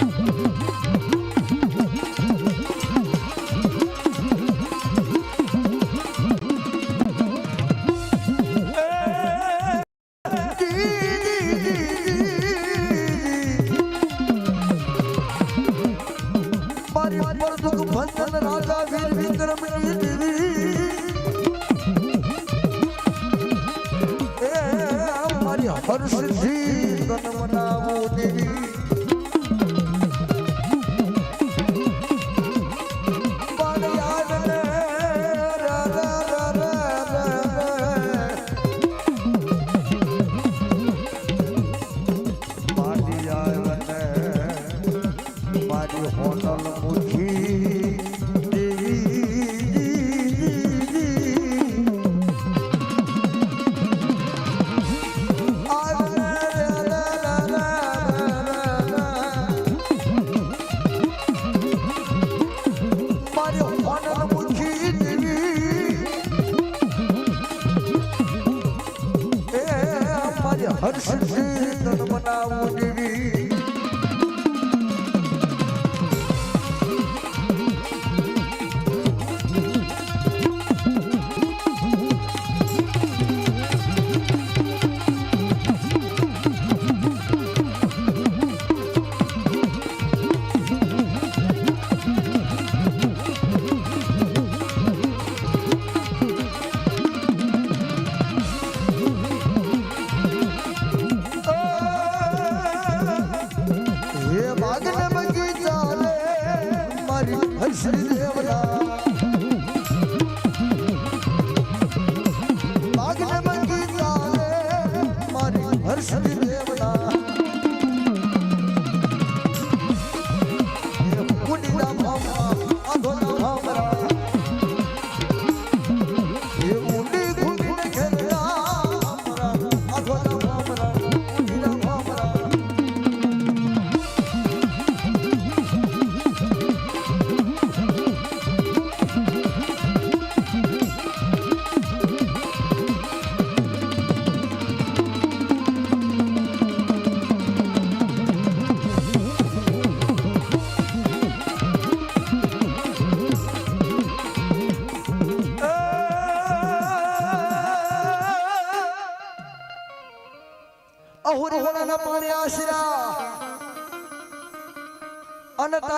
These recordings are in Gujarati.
Mm-hmm.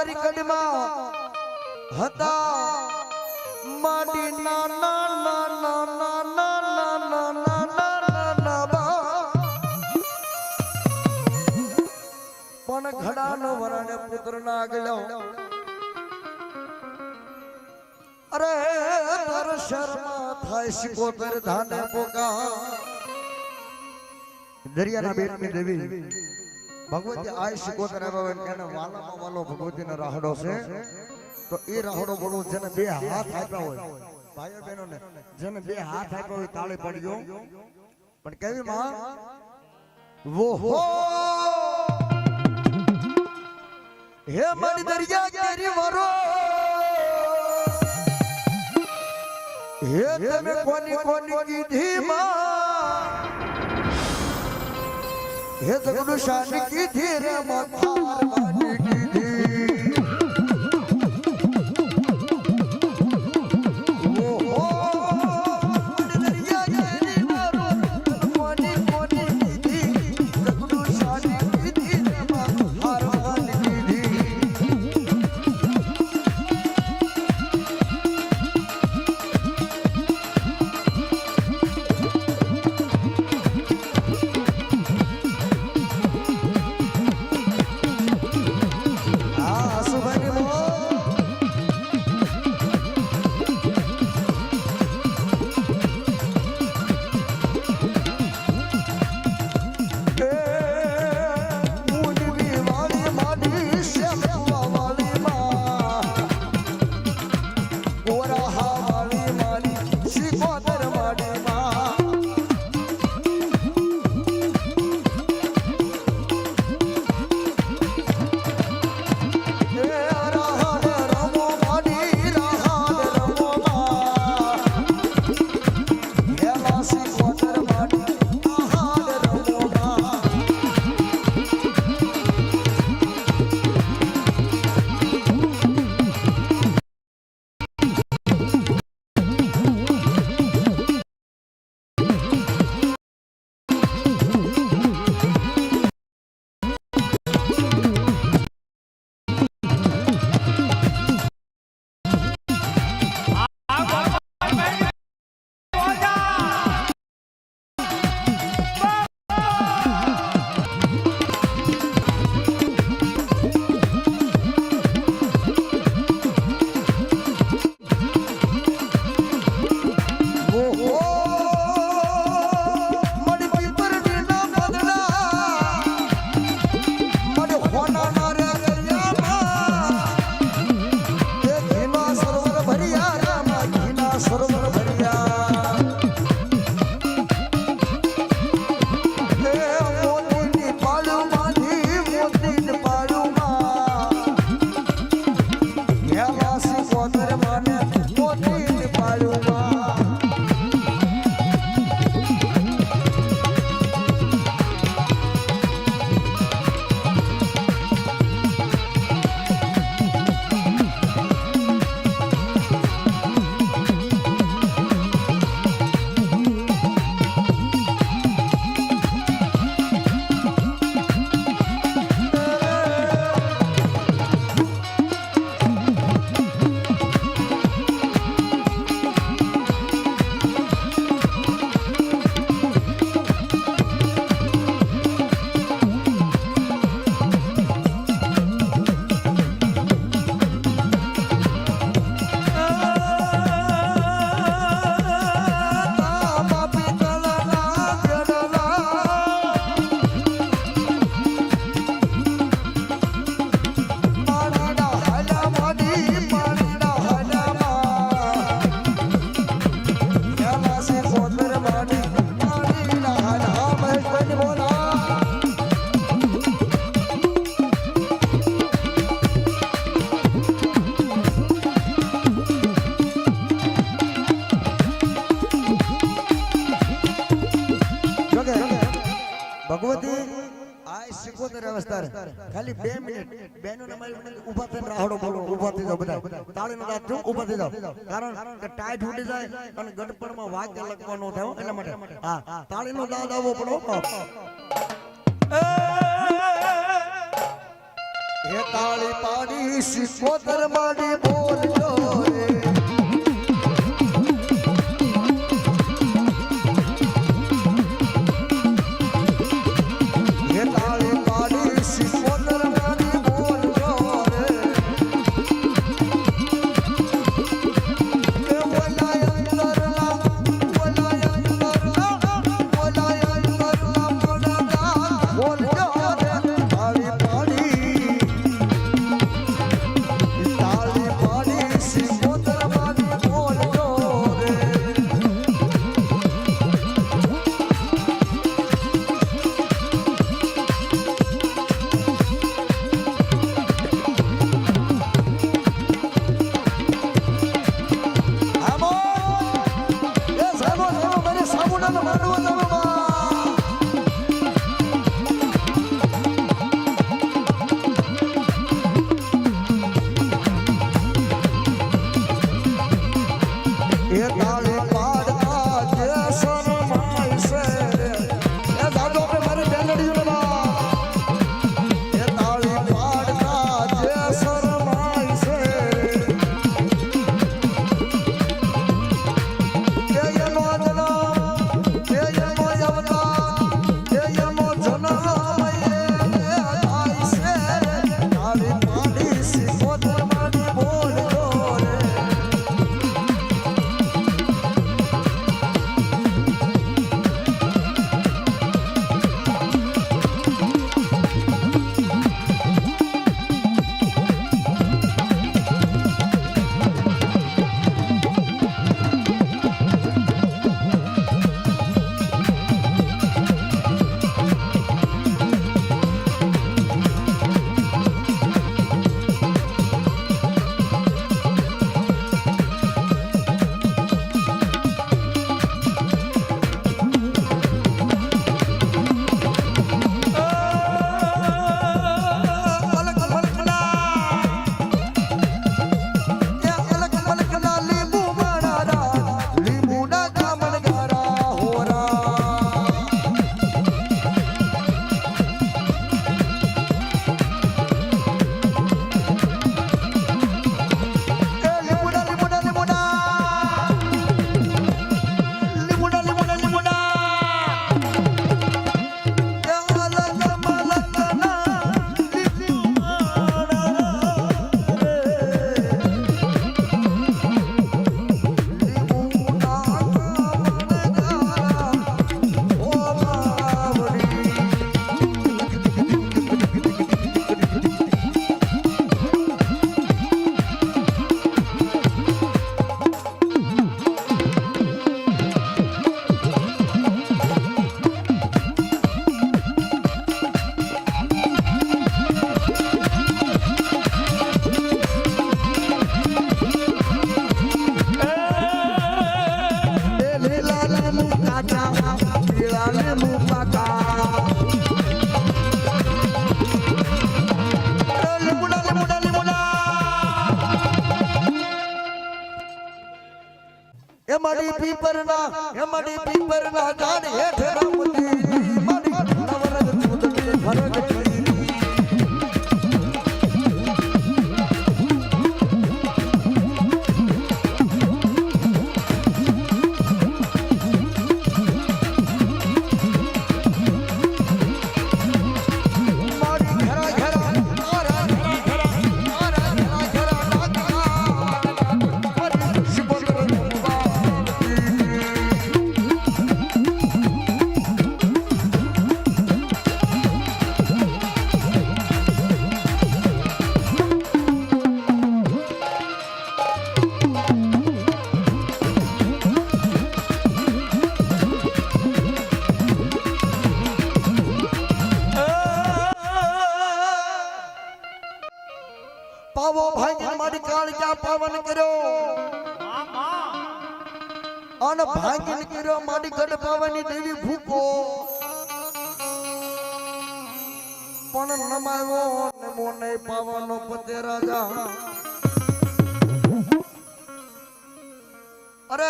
તારી કડમાં હતા. માટી ના ના ના ના ના ના ના ના ના ના ના ના બા. પણ ઘડાનો વરાને પુત્ર ના આગળ અરે, તાર શર્મા થાય સિકોતર ધાને પોકા. દરિયાના બેટની દેવી. ભગવતી આ સિકોતર આવ્યા હોય એને વાલામાં વાલો ભગવતીનો રાહડો છે તો એ રાહડો બોલવું જેને બે હાથ આપ્યા હોય ભાઈઓ બહેનોને જેને બે હાથ આપ્યા હોય તાળી પડ્યો પણ કેવી માં વો હો હે મારી દરિયા કેરી વરો હે તમે કોની કોની કીધી માં હે તો ગુરુ શાન કીધી રે મથા બહેનો ને મારી ઊભા થઈને રાહડો બોલો ઊભા થઈ જાવ બધા. તાળીનો રાત જો ઊભા થઈ જાવ કારણ કે ટાઈ ફૂટી જાય અને ગડપણમાં વાક્ય લખવાનો થયો એટલા માટે. હા, તાળીનો દાદ આવો પડો હે તાળી પાડી સિકોતર માડી બોલજો. I Banda. પાવાનો પતે રાજા. અરે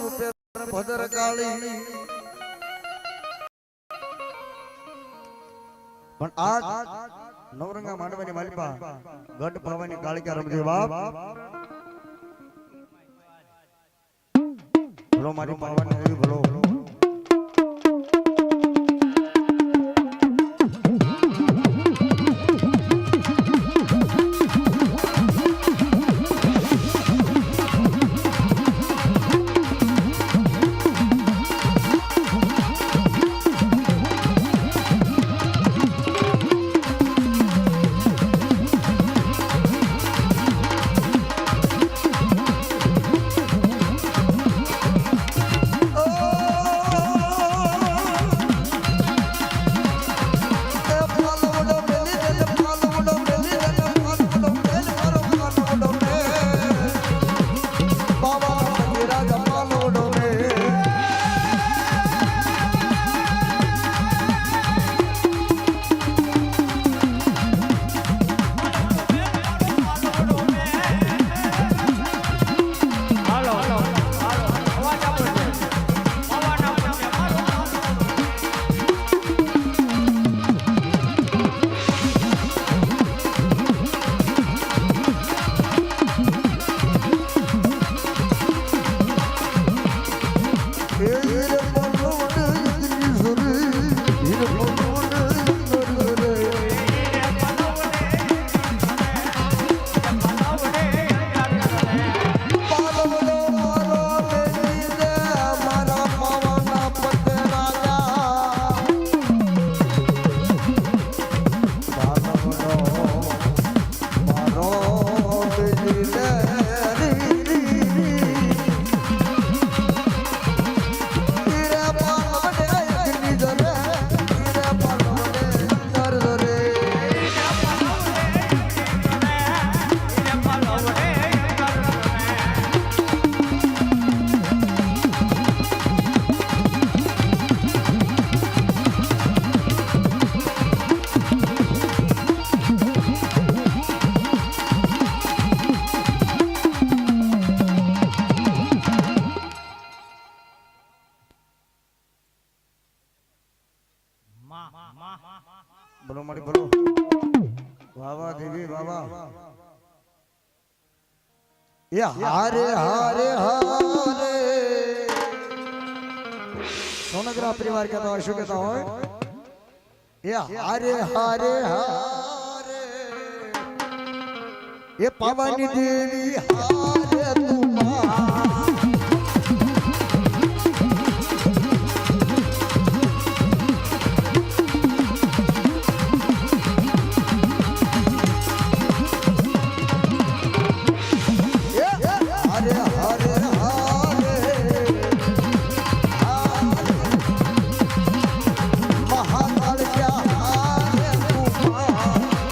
રૂપે ભદ્ર કાળી પણ આજ નવરંગા માંડવાની માલિપા ગઢ ભવાની કાળિકા રમજે બાપ. ભલો મારી પાવાની ભલો ભલો. એ હારે હારે હારે સોનગરા પરિવાર કહેતા હોય શું કહેતા હોય એ હારે હારે હારે એ પાવાની દેવી હારે તું